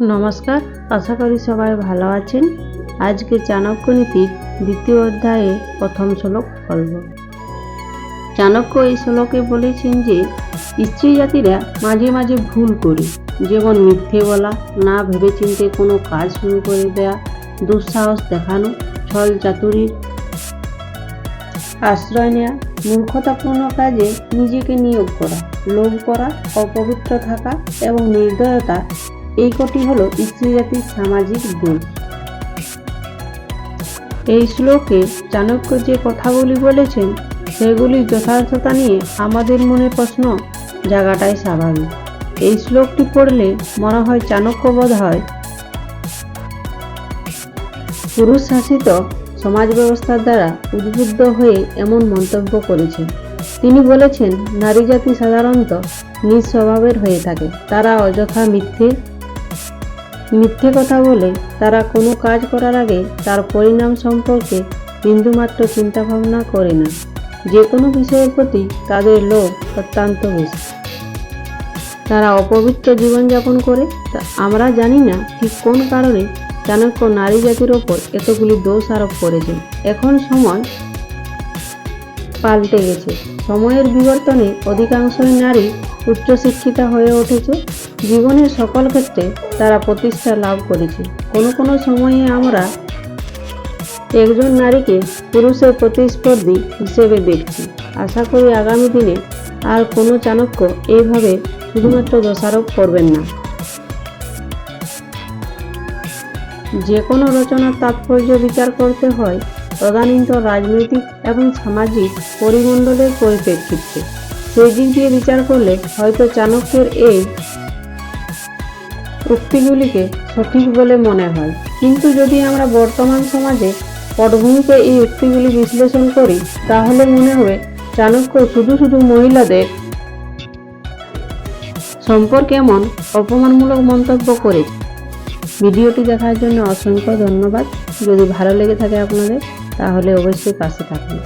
নমস্কার, আশা করি সবাই ভালো আছেন। আজকে চাণক্য নীতির দ্বিতীয় অধ্যায়ে প্রথম শ্লোক বলব চাণক্য এই শ্লোকে বলেছেন যে স্ত্রী জাতিরা মাঝে মাঝে ভুল করে, যেমন মিথ্যে বলা, না ভেবেচিন্তে কোনো কাজ শুরু করে দেয়া, দুঃসাহস দেখানো, ছল চাতুরির আশ্রয় নেওয়া মূর্খতাপূর্ণ কাজে নিজেকে নিয়োগ করা, লোভ করা, অপবিত্র থাকা এবং নির্দয়তা এই কটি হলো স্ত্রী জাতির সামাজিক দোষ এই শ্লোকে চাণক্য যে কথাগুলি বলেছেন সেগুলির যথার্থতা নিয়ে আমাদের মনে প্রশ্ন জাগাটাই স্বাভাবিক। এই শ্লোকটি পড়লে মনে হয় চাণক্য বোধ হয় পুরুষ শাসিত সমাজ ব্যবস্থার দ্বারা উদ্বুদ্ধ হয়ে এমন মন্তব্য করেছেন। তিনি বলেছেন নারী জাতি সাধারণত নিজ স্বভাবের হয়ে থাকে, তারা অযথা মিথ্যে মিথ্যে কথা বলে তারা কোনো কাজ করার আগে তার পরিণাম সম্পর্কে বিন্দুমাত্র চিন্তা ভাবনা করে না। যে কোনো বিষয়ের প্রতি তাদের লোভ অত্যন্ত বেশি। তারা অপবিত্র জীবনযাপন করে। আমরা জানি না ঠিক কোন কারণে চাণক্য নারী জাতির ওপর এতগুলি দোষ আরোপ করেছেন। এখন সময় পাল্টে গেছে। সময়ের বিবর্তনে অধিকাংশই নারী উচ্চশিক্ষিতা হয়ে উঠেছে। জীবনের সকল ক্ষেত্রে তারা প্রতিষ্ঠা লাভ করেছে। কোনো কোনো সময়ে আমরা একজন নারীকে পুরুষের প্রতিস্পর্ধী হিসেবে দেখছি। আশা করি আগামী দিনে আর কোনো চাণক্য এইভাবে শুধুমাত্র দোষারোপ করবেন না। যে কোনো রচনার তাৎপর্য বিচার করতে হয় তদানীন্ত রাজনৈতিক এবং সামাজিক পরিমণ্ডলের পরিপ্রেক্ষিতে। সেই দিক দিয়ে বিচার করলে হয়তো চাণক্যের এই উক্তিগুলিকে সঠিক বলে মনে হয়। কিন্তু যদি আমরা বর্তমান সমাজে পটভূমিতে এই উক্তিগুলি বিশ্লেষণ করি, তাহলে মনে হবে চাণক্য শুধু শুধু মহিলাদের সম্পর্কে এমন অপমানমূলক মন্তব্য করেছে ভিডিওটি দেখার জন্য অসংখ্য ধন্যবাদ। যদি ভালো লেগে থাকে আপনাদের তাহলে অবশ্যই পাশে থাকুন।